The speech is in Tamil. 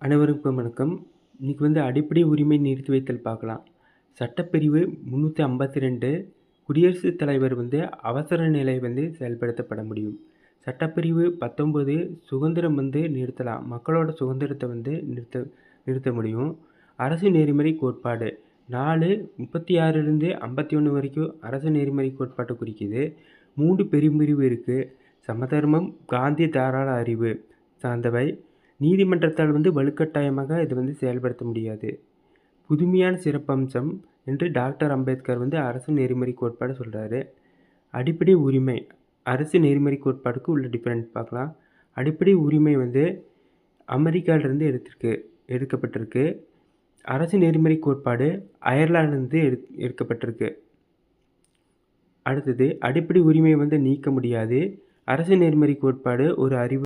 அனைவருக்கும் வணக்கம். இன்றைக்கி வந்து அடிப்படை உரிமை நிறுத்தி வைத்தல் பார்க்கலாம். சட்டப்பிரிவு முந்நூற்றி ஐம்பத்தி ரெண்டு குடியரசுத் தலைவர் வந்து அவசர நிலை வந்து செயல்படுத்தப்பட முடியும். சட்டப்பிரிவு பத்தொம்பது சுதந்திரம் வந்து நிறுத்தலாம். மக்களோட சுதந்திரத்தை வந்து நிறுத்த நிறுத்த முடியும். அரசு நெறிமுறை கோட்பாடு நாலு முப்பத்தி ஆறுலேருந்து ஐம்பத்தி ஒன்று வரைக்கும் அரசு நெறிமுறை கோட்பாட்டை குறிக்குது. மூன்று பெரும்பிரிவு இருக்குது சமதர்மம் காந்திய தாராள அறிவு சார்ந்தவை. நீதிமன்றத்தால் வந்து வலுக்கட்டாயமாக இது வந்து செயல்படுத்த முடியாது. புதுமையான சிறப்பம்சம் என்று டாக்டர் அம்பேத்கர் வந்து அரசு நெறிமுறை கோட்பாடு சொல்கிறாரு அடிப்படை உரிமை அரசு நெறிமுறை கோட்பாடுக்கு உள்ள டிஃப்ரெண்ட் பார்க்கலாம். அடிப்படை உரிமை வந்து அமெரிக்காவிலிருந்து எடுத்திருக்கு எடுக்கப்பட்டிருக்கு. அரசு நெறிமுறை கோட்பாடு அயர்லாண்டிலிருந்து எடு எடுக்கப்பட்டிருக்கு. அடுத்தது அடிப்படை உரிமையை வந்து நீக்க முடியாது. அரசு நெறிமுறை கோட்பாடு ஒரு அறிவு